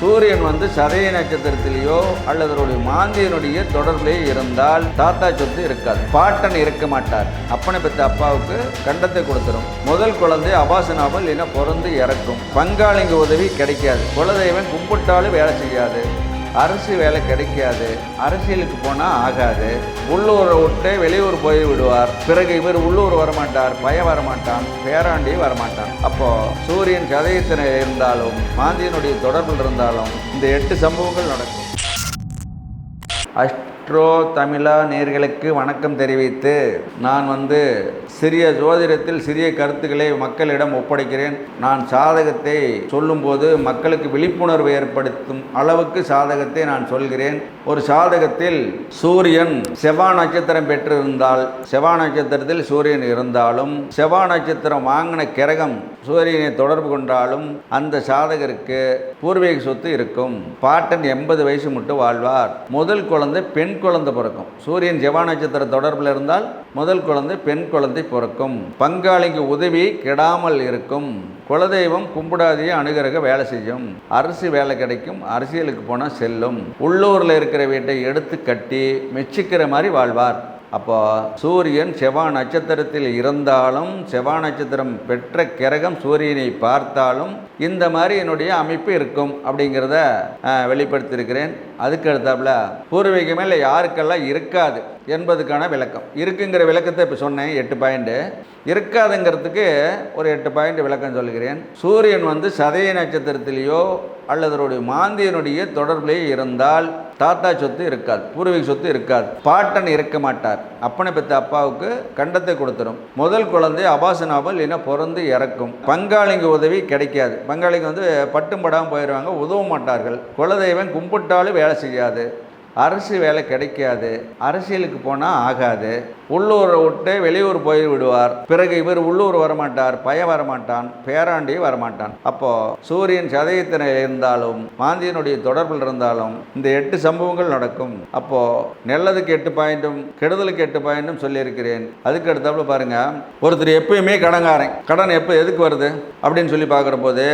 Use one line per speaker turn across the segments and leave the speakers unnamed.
சூரியன் வந்து சதய நட்சத்திரத்திலேயோ அல்லது அவருடைய மாந்தியனுடைய தொடர்பிலேயே இருந்தால் தாத்தா சொத்து இருக்காது. பாட்டன் இருக்க மாட்டார். அப்பனை பெற்ற அப்பாவுக்கு கண்டத்தை கொடுத்துரும். முதல் குழந்தை அபாசனாமல் இல்லைன்னா பிறந்து இறக்கும். பங்காளிங்க உதவி கிடைக்காது. குலதெய்வம் கும்பிட்டாலும் வேலை செய்யாது. அரசு வேலை கிடைக்காது அரசியலுக்கு போனால் ஆகாது. உள்ளூரை விட்டு வெளியூர் போய் விடுவார். பிறகு இவர் உள்ளூர் வரமாட்டார் பயம் வரமாட்டான் பேராண்டி வரமாட்டான். அப்போ சூரியன் சதயத்தில் இருந்தாலும் மாந்தியனுடைய தொடர்பில் இருந்தாலும் இந்த எட்டு சம்பவங்கள் நடக்கும். மெட்ரோ தமிழா நேர்களுக்கு வணக்கம் தெரிவித்து நான் வந்து சிறிய ஜோதிடத்தில் சிறிய கருத்துக்களை மக்களிடம் ஒப்படைக்கிறேன். நான் சாதகத்தை சொல்லும்போது மக்களுக்கு விழிப்புணர்வு ஏற்படுத்தும் அளவுக்கு சாதகத்தை நான் சொல்கிறேன். ஒரு சாதகத்தில் சூரியன் செவ்வா நட்சத்திரம் பெற்றிருந்தால் செவ்வா நட்சத்திரத்தில் சூரியன் இருந்தாலும் செவ்வா நட்சத்திரம் வாங்கின கிரகம் சூரியனை தொடர்பு கொண்டாலும் அந்த சாதகருக்கு பூர்வீக சொத்து இருக்கும். பாட்டன் எண்பது வயசு மட்டும் வாழ்வார். முதல் குழந்தை பெண் குழந்தை பிறக்கும். சூரியன் ஜெவா நட்சத்திர தொடர்பில் இருந்தால் முதல் குழந்தை பெண் குழந்தை பிறக்கும். பங்காளிக்கு உதவி கெடாமல் இருக்கும். குலதெய்வம் கும்பிடாதையே அணுகிறக வேலை செய்யும். அரசு வேலை கிடைக்கும். அரசியலுக்கு போனால் செல்லும். உள்ளூரில் இருக்கிற வீட்டை எடுத்து கட்டி மெச்சிக்கிற மாதிரி வாழ்வார். அப்போ சூரியன் செவ்வா நட்சத்திரத்தில் இருந்தாலும் செவ்வா நட்சத்திரம் பெற்ற கிரகம் சூரியனை பார்த்தாலும் இந்த மாதிரி என்னுடைய அமைப்பு இருக்கும் அப்படிங்கிறத வெளிப்படுத்தியிருக்கிறேன். அதுக்கு அடுத்தாப்புல பூர்வீகமே இல்லை யாருக்கெல்லாம் இருக்காது என்பதுக்கான விளக்கம். இருக்குங்கிற விளக்கத்தை இப்போ சொன்னேன் எட்டு பாயிண்ட்டு இருக்காதுங்கிறதுக்கு ஒரு எட்டு பாயிண்ட் விளக்கம் சொல்கிறேன். சூரியன் வந்து சதய நட்சத்திரத்திலேயோ அல்லது அவருடைய மாந்தியனுடைய தொடர்பிலேயே இருந்தால் தாத்தா சொத்து இருக்காது பூர்வீக சொத்து இருக்காது பாட்டன் இருக்க மாட்டார். அப்பனை பெற்ற அப்பாவுக்கு கண்டத்தை கொடுத்துரும். முதல் குழந்தை அபாசனாபல் இல்லைன்னா பிறந்து இறக்கும். பங்காளிங்க உதவி கிடைக்காது. பங்காளிங்க வந்து பட்டும் படாமல் போயிடுவாங்க உதவ மாட்டார்கள். குலதெய்வம் கும்பிட்டாலும் வேலை செய்யாது. அரசு வேலை கிடைக்காது அரசியலுக்கு போனால் ஆகாது. உள்ளூரை விட்டு வெளியூர் போய் விடுவார். பிறகு இவர் உள்ளூர் வரமாட்டார் பய வரமாட்டான் பேராண்டி வரமாட்டான். அப்போ சூரியன் சதயத்தில் இருந்தாலும் மாந்தியனுடைய தொடர்பில் இருந்தாலும் இந்த எட்டு சம்பவங்கள் நடக்கும். அப்போ நல்லதுக்கு எட்டு பாயிண்ட்டும் கெடுதலுக்கு எட்டு பாயிண்ட்டும் சொல்லியிருக்கிறேன். அதுக்கு அடுத்தாப்புல பாருங்க ஒருத்தர் எப்பயுமே கடங்காரன் கடன் எப்போ எதுக்கு வருது? அப்படின்னு சொல்லி பார்க்குற போது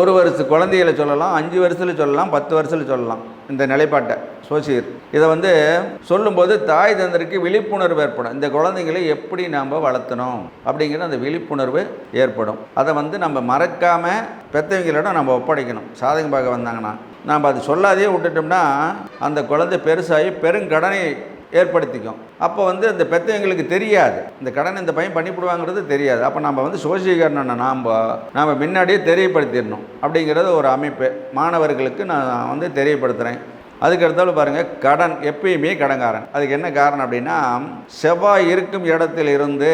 ஒரு வருஷ குழந்தைகளை சொல்லலாம் அஞ்சு வருஷத்தில் சொல்லலாம் பத்து வருஷத்தில் சொல்லலாம். இந்த நிலைப்பாட்டை சோசியர். இதை வந்து சொல்லும்போது தாய் தந்தருக்கு விழிப்புணர்வு ஏற்படும். இந்த குழந்தைங்களை எப்படி நாம் வளர்த்தணும்? அப்படிங்கிற அந்த விழிப்புணர்வு ஏற்படும். அதை வந்து நம்ம மறக்காமல் பெற்றவங்களிடம் நம்ம ஒப்படைக்கணும். சாதகம் பார்க்க வந்தாங்கன்னா நாம் அது சொல்லாதையே விட்டுட்டோம்னா அந்த குழந்தை பெருசாகி பெருங்கடனை ஏற்படுத்திக்கும். அப்போ வந்து இந்த பெற்றவங்களுக்கு தெரியாது. இந்த கடன் இந்த பையன் பண்ணிவிடுவாங்கிறது தெரியாது. அப்போ நம்ம வந்து சோசியகரணனை நாம் நாம் முன்னாடியே தெரியப்படுத்திடணும். அப்படிங்கிறது ஒரு அமைப்பு. மாணவர்களுக்கு நான் வந்து தெரியப்படுத்துகிறேன் அதுக்கு அடுத்தாலும் பாருங்கள் கடன் எப்பயுமே கடன்காரன். அதுக்கு என்ன காரணம் அப்படின்னா செவ்வாய் இருக்கும் இடத்தில் இருந்து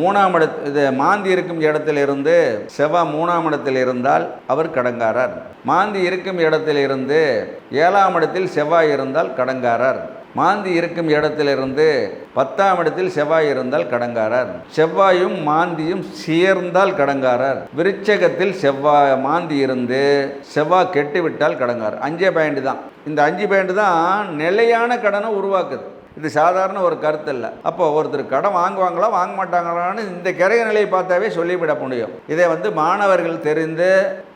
மூணாம் இட இது மாந்தி இருக்கும் இடத்தில் இருந்து செவ்வாய் மூணாம் இடத்தில் இருந்தால் அவர் கடன்காரர். மாந்தி இருக்கும் இடத்தில் இருந்து ஏழாம் இடத்தில் செவ்வாய் இருந்தால் கடங்காரர் மாந்தி இருக்கும் இடத்திலிருந்து பத்தாம் இடத்தில் செவ்வாய் இருந்தால் கடங்காரர். செவ்வாயும் மாந்தியும் சேர்ந்தால் கடங்காரர். விருச்சகத்தில் செவ்வாய் மாந்தி இருந்து செவ்வாய் கெட்டுவிட்டால் கடங்காரர். அஞ்சே பாயிண்ட் தான். இந்த அஞ்சு பாயிண்ட் தான் நிலையான கடனை உருவாக்குது. இது சாதாரண ஒரு கருத்து இல்லை அப்போ ஒருத்தர் கடன் வாங்குவாங்களா வாங்க மாட்டாங்களான்னு இந்த கிரக நிலையை பார்த்தாவே சொல்லிவிட முடியும். இதை வந்து மாணவர்கள் தெரிந்து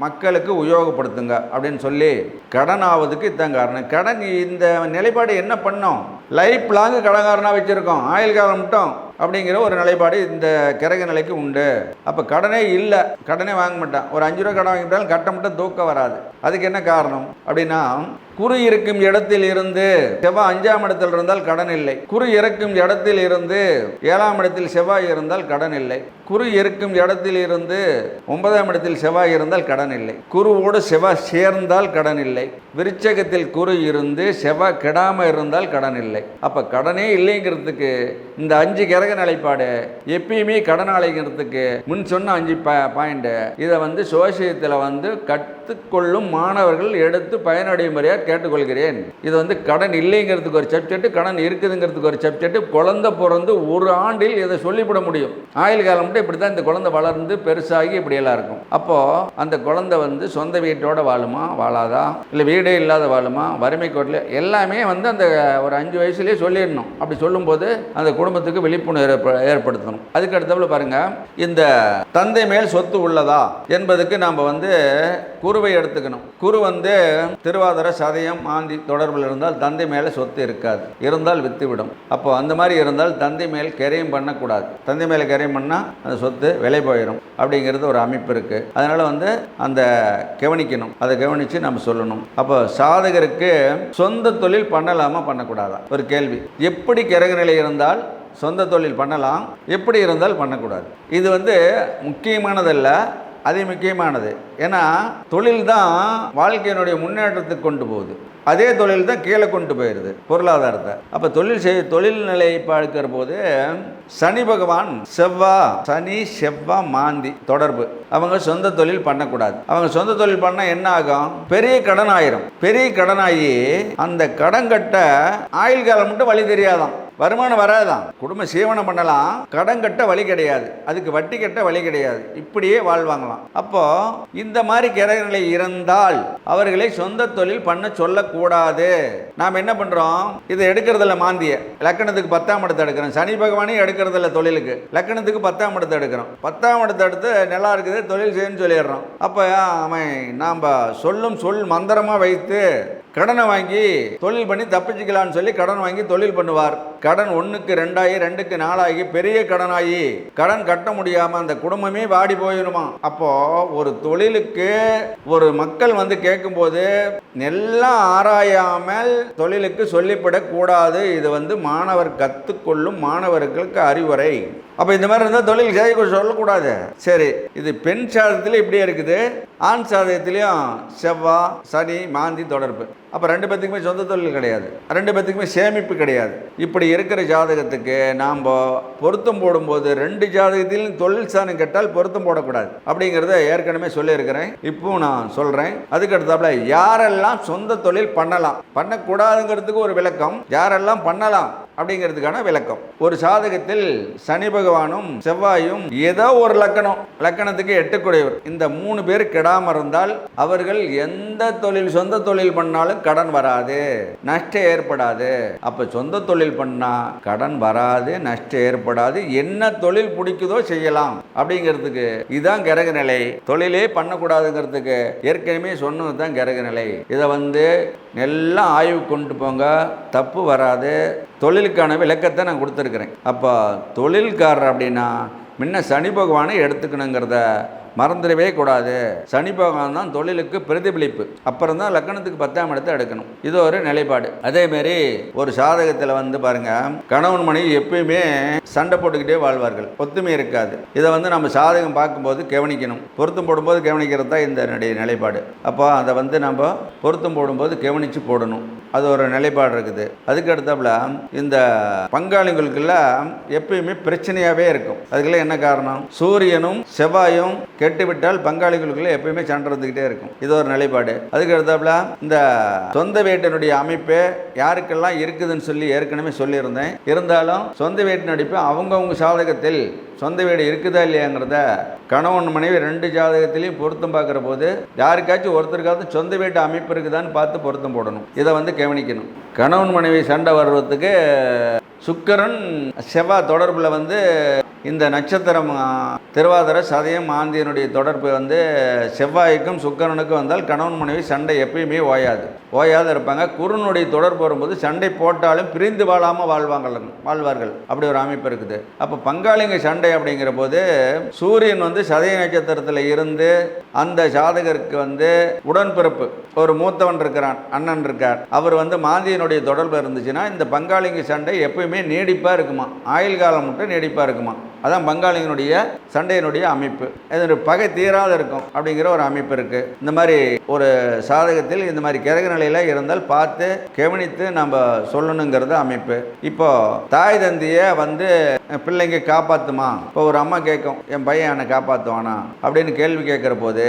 மக்களுக்கு உபயோகப்படுத்துங்க அப்படின்னு சொல்லி கடன் ஆவதுக்கு இதான் காரணம். கடன் இந்த நிலைப்பாடு என்ன பண்ணோம்? லைஃப் லாங் கடன்காரனாக வச்சுருக்கோம் ஆயுள் காலம் மட்டும் அப்படிங்கிற ஒரு நிலைப்பாடு இந்த கிரக நிலைக்கு உண்டு. அப்போ கடனே இல்லை கடனே வாங்க மாட்டான். ஒரு அஞ்சு ரூபா கடன் வாங்கிட்டாலும் கட்ட மட்டும் தூக்கம் வராது. அதுக்கு என்ன காரணம் அப்படின்னா குரு இருக்கும் இடத்தில் இருந்து செவ்வாய் அஞ்சாம் இடத்தில் இருந்தால் கடன் இல்லை. குரு இறக்கும் இடத்தில் இருந்து ஏழாம் இடத்தில் செவ்வாய் இருந்தால் கடன் இல்லை. குரு இருக்கும் இடத்தில் இருந்து ஒன்பதாம் இடத்தில் செவ்வாய் இருந்தால் கடன் இல்லை. குருவோடு செவ்வாய் சேர்ந்தால் கடன் இல்லை. விருச்சகத்தில் குரு இருந்து செவ்வாய் கெடாமல் இருந்தால் கடன் இல்லை. அப்போ கடனே இல்லைங்கிறதுக்கு இந்த அஞ்சு கிரக நிலைப்பாடு எப்பயுமே கடனாளிங்கிறதுக்கு முன் சொன்ன அஞ்சு ப பாயிண்ட்டு இதை வந்து சோசியத்தில் வந்து கற்றுக்கொள்ளும் மாணவர்கள் எடுத்து பயனடைய முறையாக கேட்டுக்கொள்கிறேன். இது வந்து கடன் இல்லைங்கிறதுக்கு ஒரு சப்ஜெக்ட் கடன் இருக்குதுங்கிறதுக்கு ஒரு சப்ஜெக்ட் குழந்தை பிறந்து ஒரு ஆண்டில் இதை சொல்லிவிட முடியும். ஆயுள் காலம் மட்டும் இப்படி தான் இந்த குழந்தை வளர்ந்து பெருசாகி இப்படியெல்லாம் இருக்கும். அப்போது அந்த குழந்தை வந்து சொந்த வீட்டோட வாழுமா வாழாதா? இல்லை வீடே இல்லாத வாழுமா? வறுமை கோட்டில் எல்லாமே வந்து அந்த ஒரு அஞ்சு வயசுலேயே சொல்லிடணும். அப்படி சொல்லும்போது அந்த குடும்பத்துக்கு விழிப்புணர்வு ஏற்படுத்தணும். அதுக்கு அடுத்தவள பாருங்க இந்த தந்தை மேல் சொத்து உள்ளதா என்பதுக்கு நாம் வந்து குருவை எடுத்துக்கணும். குரு வந்து திருவாதிர சதயம் மாந்தி தொடர்பில் இருந்தால் தந்தை மேலே சொத்து இருக்காது. இருந்தால் வித்துவிடும். அப்போ அந்த மாதிரி இருந்தால் தந்தை மேல் கரையும் பண்ணக்கூடாது. தந்தை மேலே கரையும் பண்ணால் அந்த சொத்து விலை போயிடும் அப்படிங்கிறது ஒரு அமைப்பு இருக்குது அதனால் வந்து அந்த கவனிக்கணும். அதை கவனித்து நம்ம சொல்லணும். அப்போ சாதகருக்கு சொந்த தொழில் பண்ணலாமா பண்ணக்கூடாதா? ஒரு கேள்வி. எப்படி கிரக நிலை இருந்தால் சொந்த தொழில் பண்ணலாம்? எப்படி இருந்தால் பண்ணக்கூடாது? இது வந்து முக்கியமானதல்ல. அது முக்கியமானது ஏன்னா தொழில் தான் வாழ்க்கையினுடைய முன்னேற்றத்துக்கு கொண்டு போகுது. அதே தொழில் தான் கீழே கொண்டு போயிடுது பொருளாதாரத்தை. அப்போ தொழில் செய் தொழில் நிலையை பார்க்கிற போது சனி பகவான் செவ்வா சனி செவ்வா மாந்தி தொடர்பு. அவங்க சொந்த தொழில் பண்ணக்கூடாது. அவங்க சொந்த தொழில் பண்ணால் என்ன ஆகும்? பெரிய கடன் ஆயிரும் பெரிய கடனாகி அந்த கடன் கட்ட ஆயுள் காலம் மட்டும் வழி தெரியாதான் வருமானம் வராதான் குடும்ப சீவனம் பண்ணலாம். கடன் கட்ட வழி கிடையாது. அதுக்கு வட்டி கட்ட வழி கிடையாது. இப்படியே வாழ்வாங்களாம். அப்போ இந்த மாதிரி கிரகநிலை இருந்தால் அவர்களை சொந்த தொழில் பண்ண சொல்லக்கூடாது. கூடாது. நாம் என்ன பண்ணுறோம் இதை எடுக்கிறதில்ல மாந்திய. லக்கணத்துக்கு பத்தாம் இடத்தை எடுக்கிறோம். சனி பகவானையும் எடுக்கிறதில்ல தொழிலுக்கு. லக்கணத்துக்கு பத்தாம் இடத்தை எடுக்கிறோம். பத்தாம் இடத்தை எடுத்து நல்லா இருக்குது தொழில் செய்யணும்னு சொல்லிடுறோம். அப்போ அவன் நாம் சொல்லும் சொல் மந்திரமாக வைத்து கடனை வாங்கி தொழில் பண்ணி தப்பிச்சுக்கலாம்னு சொல்லி கடன் வாங்கி தொழில் பண்ணுவார். கடன் ஒன்றுக்கு ரெண்டாகி ரெண்டுக்கு நாலாகி பெரிய கடனாகி கடன் கட்ட முடியாமல் அந்த குடும்பமே வாடி போயிடுமா அப்போது ஒரு தொழிலுக்கு ஒரு மக்கள் வந்து கேட்கும்போது எல்லாம் ஆராயாமல் தொழிலுக்கு சொல்லிவிடக்கூடாது இது வந்து மாணவர் கற்றுக்கொள்ளும் மாணவர்களுக்கு அறிவுரை. அப்போ இந்த மாதிரி இருந்தால் தொழில் செய்ய சொல்லக்கூடாது. சரி இது பெண் சாதத்தில் இப்படியே இருக்குது. ஆண் சாதகத்திலையும் செவ்வாய் சனி மாந்தி தொடர்பு. அப்போ ரெண்டு பேத்துக்குமே சொந்த தொழில் கிடையாது. ரெண்டு பேத்துக்குமே சேமிப்பு கிடையாது. இப்படி இருக்கிற ஜாதகத்துக்கு நாம் பொருத்தம் போடும்போது ரெண்டு ஜாதகத்திலும் தொழில் சாணம் கேட்டால் பொருத்தம் போடக்கூடாது. அப்படிங்கிறத ஏற்கனவே சொல்லியிருக்கிறேன். இப்பவும் நான் சொல்கிறேன் அதுக்கு அடுத்தாப்புல யாரெல்லாம் சொந்த தொழில் பண்ணலாம். பண்ணக்கூடாதுங்கிறதுக்கு ஒரு விளக்கம். யாரெல்லாம் பண்ணலாம்? அப்படிங்கிறதுக்கான விளக்கம். ஒரு சாதகத்தில் சனி பகவானும் செவ்வாயும் ஏதோ ஒரு லக்கணம். லக்கணத்துக்கு எட்டக்கூடியவர். இந்த மூணு பேர் கெடாமல் இருந்தால் அவர்கள் எந்த தொழில் சொந்த தொழில் பண்ணாலும் கடன் வராது நஷ்டம் ஏற்படாது. அப்ப சொந்த தொழில் பண்ணா கடன் வராது நஷ்டம் ஏற்படாது என்ன தொழில் பிடிக்குதோ செய்யலாம். அப்படிங்கிறதுக்கு இதுதான் கிரக நிலை. தொழிலே பண்ணக்கூடாதுங்கிறதுக்கு ஏற்கனவே சொன்னது தான் கிரக நிலை. இதை வந்து எல்லாம் ஆய்வு கொண்டு போங்க. தப்பு வராது. தொழிலுக்கான விளக்கத்தை நான் கொடுத்துருக்குறேன். அப்போ தொழில்காரர் அப்படின்னா முன்ன சனி பகவானை எடுத்துக்கணுங்கிறத மறந்துடவே கூடாது. சனி பகவான் தான் தொழிலுக்கு பிரதிபலிப்பு. அப்புறம் தான் லக்கணத்துக்கு பத்தாம் இடத்தை எடுக்கணும். இது ஒரு நிலைப்பாடு. அதேமாரி ஒரு சாதகத்தில் வந்து பாருங்க கணவன் மனைவி எப்பயுமே சண்டை போட்டுக்கிட்டே வாழ்வார்கள். ஒத்துமை இருக்காது. இதை வந்து நம்ம சாதகம் பார்க்கும்போது கவனிக்கணும். பொருத்தம் போடும்போது கவனிக்கிறது தான் இந்த நிலைப்பாடு. அப்போ அதை வந்து நம்ம பொருத்தம் போடும்போது கவனித்து போடணும். அது ஒரு நிலைப்பாடு இருக்குது. அதுக்கு அடுத்தாப்புல இந்த பங்காளிகளுக்கெல்லாம் எப்பயுமே பிரச்சனையாகவே இருக்கும். அதுக்கெல்லாம் என்ன காரணம்? சூரியனும் செவ்வாயும் கெட்டுவிட்டால் பங்காளிகளுக்குள்ள எப்பயுமே சண்டை இருந்துக்கிட்டே இருக்கும். இது ஒரு நிலைப்பாடு. அதுக்கு அடுத்தாப்புல இந்த சொந்த வீட்டினுடைய அமைப்பு யாருக்கெல்லாம் இருக்குதுன்னு சொல்லி ஏற்கனவே சொல்லியிருந்தேன். இருந்தாலும் சொந்த வீட்டின் அடிப்பு அவங்கவுங்க சாதகத்தில் சொந்த வீடு இருக்குதா இல்லையாங்கிறத கணவன் மனைவி ரெண்டு ஜாதகத்திலையும் பொருத்தம் பார்க்குற போது யாருக்காச்சும் ஒருத்தருக்காவது சொந்த வீட்டு அமைப்பு இருக்குதான்னு பார்த்து பொருத்தம் போடணும். இதை வந்து கவனிக்கணும். கணவன் மனைவி சண்டை வர்றதுக்கு சுக்கரன் செவ்வாய் தொடர்பில் வந்து இந்த நட்சத்திரம் திருவாதிர சதயம் ஆந்தியனுடைய தொடர்பு வந்து செவ்வாய்க்கும் சுக்கரனுக்கும் வந்தால் கணவன் மனைவி சண்டை எப்பயுமே ஓயாது. ஓயாது இருப்பாங்க. குருனுடைய தொடர்பு வரும்போது சண்டை போட்டாலும் பிரிந்து வாழாமல் வாழ்வாங்க வாழ்வார்கள். அப்படி ஒரு அமைப்பு இருக்குது. அப்போ பங்காளிங்க சண்டை அப்படிங்கிற போது சூரியன் வந்து சதய நட்சத்திரத்தில் இருந்து அந்த ஜாதகருக்கு வந்து உடன்பிறப்பு. ஒரு மூத்தவன் இருக்கிறான் அண்ணன் இருக்கார். அவர் வந்து மாந்திய மாந்தியனுடைய தொடர்பு இருந்துச்சுன்னா இந்த பங்காளிங்க சண்டை எப்பயுமே நீடிப்பாக இருக்குமா? ஆயுள் காலம் மட்டும் நீடிப்பாக இருக்குமா? அதான் பங்காளிங்களுடைய சண்டையினுடைய அமைப்பு. இது பகை தீராத இருக்கும் அப்படிங்கிற ஒரு அமைப்பு இருக்குது இந்த மாதிரி ஒரு சாதகத்தில் இந்த மாதிரி கிரக நிலையில் இருந்தால் பார்த்து கவனித்து நம்ம சொல்லணுங்கிறது அமைப்பு. இப்போ தாய் தந்தையை வந்து பிள்ளைங்க காப்பாற்றுமா இப்போ ஒரு அம்மா கேட்கும் என் பையன் என்னை காப்பாற்றுவானா அப்படின்னு கேள்வி கேட்குற போது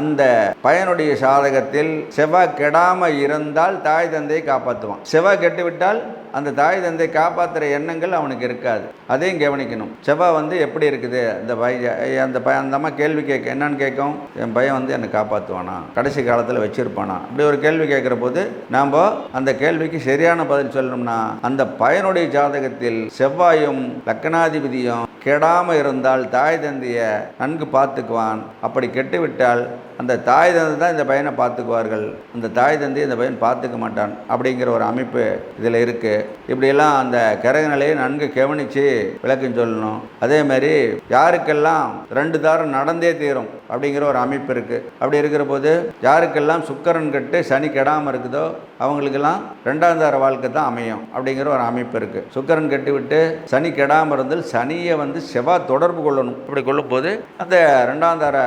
அந்த பையனுடைய சாதகத்தில் செவ்வாய் கெடாமல் இருந்தால் தாய் தந்தையை காப்பாற்றுவான் செவ்வாய் கெட்டு விட்டால் அந்த தாய் தந்தை காப்பாற்றுற எண்ணங்கள் அவனுக்கு இருக்காது. அதையும் கவனிக்கணும். செவ்வாய் வந்து எப்படி இருக்குது? அந்த பையன் அந்த பையன் அந்த அம்மா கேள்வி கேட்க என்னன்னு கேட்கும்? என் பையன் வந்து என்னை காப்பாற்றுவானா கடைசி காலத்தில் வச்சிருப்பானா? அப்படி ஒரு கேள்வி கேட்குற போது நாம் அந்த கேள்விக்கு சரியான பதில் சொல்லணும்னா அந்த பையனுடைய ஜாதகத்தில் செவ்வாயும் லக்கணாதிபதியும் கெடாமல் இருந்தால் தாய் தந்தையை நன்கு பார்த்துக்குவான். அப்படி கெட்டுவிட்டால் அந்த தாய் தந்தை தான் இந்த பையனை பார்த்துக்குவார்கள். அந்த தாய் தந்தை இந்த பையன் பார்த்துக்க மாட்டான். அப்படிங்கிற ஒரு அமைப்பு இதில் இருக்குது இப்படியெல்லாம் அந்த கிரக நிலையை நன்கு கவனித்து விளக்கம் சொல்லணும். அதே மாதிரி யாருக்கெல்லாம் ரெண்டு தாரம் நடந்தே தீரும் அப்படிங்கிற ஒரு அமைப்பு இருக்குது அப்படி இருக்கிற போது யாருக்கெல்லாம் சுக்கரன் கட்டு சனி கெடாமல் இருக்குதோ அவங்களுக்கெல்லாம் ரெண்டாம் தார வாழ்க்கை தான் அமையும் அப்படிங்கிற ஒரு அமைப்பு இருக்குது சுக்கரன் கட்டி விட்டு சனி கெடாமல் இருந்தால் சனியை வந்து செவ்வாய் தொடர்பு கொள்ளணும். அப்படி கொள்ளும்போது அந்த ரெண்டாம் தார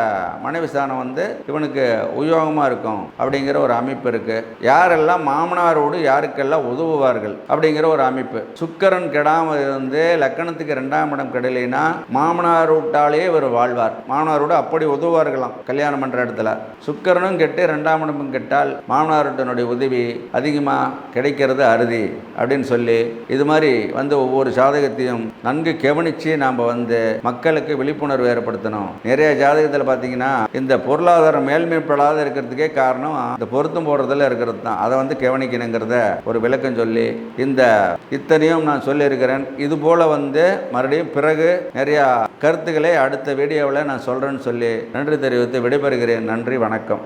மனைவி ஸ்தானம் வந்து இவனுக்கு உபயோகமாக இருக்கும் அப்படிங்கிற ஒரு அமைப்பு இருக்குது யாரெல்லாம் மாமனாரோடு யாருக்கெல்லாம் உதவுவார்கள்? அப்படிங்கிற ஒரு அமைப்பு. சுக்கரன் கெடாமல் இருந்து லக்கணத்துக்கு ரெண்டாம் இடம் கெடலைன்னா மாமனார் விட்டாலே இவர் வாழ்வார். மாமனாரோடு அப்படி உதவுவார்களாம் கல்யாணம் பண்ணுற இடத்துல. சுக்கரனும் கெட்டு ரெண்டாம் இடமும் கெட்டால் மாமனார்கிட்டனுடைய உதவி அதிகமாக கிடைக்கிறது அறுதி அப்படின்னு சொல்லி இது மாதிரி வந்து ஒவ்வொரு ஜாதகத்தையும் நன்கு கவனித்து நாம் வந்து மக்களுக்கு விழிப்புணர்வு ஏற்படுத்தணும். நிறைய ஜாதகத்தில் பார்த்தீங்கன்னா இந்த பொருளாதாரம் மேல்மைப்படாத இருக்கிறதுக்கே காரணம் இந்த பொருத்தம் போடுறதுல இருக்கிறது தான். அதை வந்து கவனிக்கணுங்கிறத ஒரு விளக்கம் சொல்லி இந்த இத்தனையும் நான் சொல்லியிருக்கிறேன். இது போல் வந்து மறுபடியும் பிறகு நிறையா கருத்துக்களை அடுத்த வீடியோவில் நான் சொல்கிறேன்னு சொல்லி நன்றி தெரிவித்து விடைபெறுகிறேன். நன்றி வணக்கம்.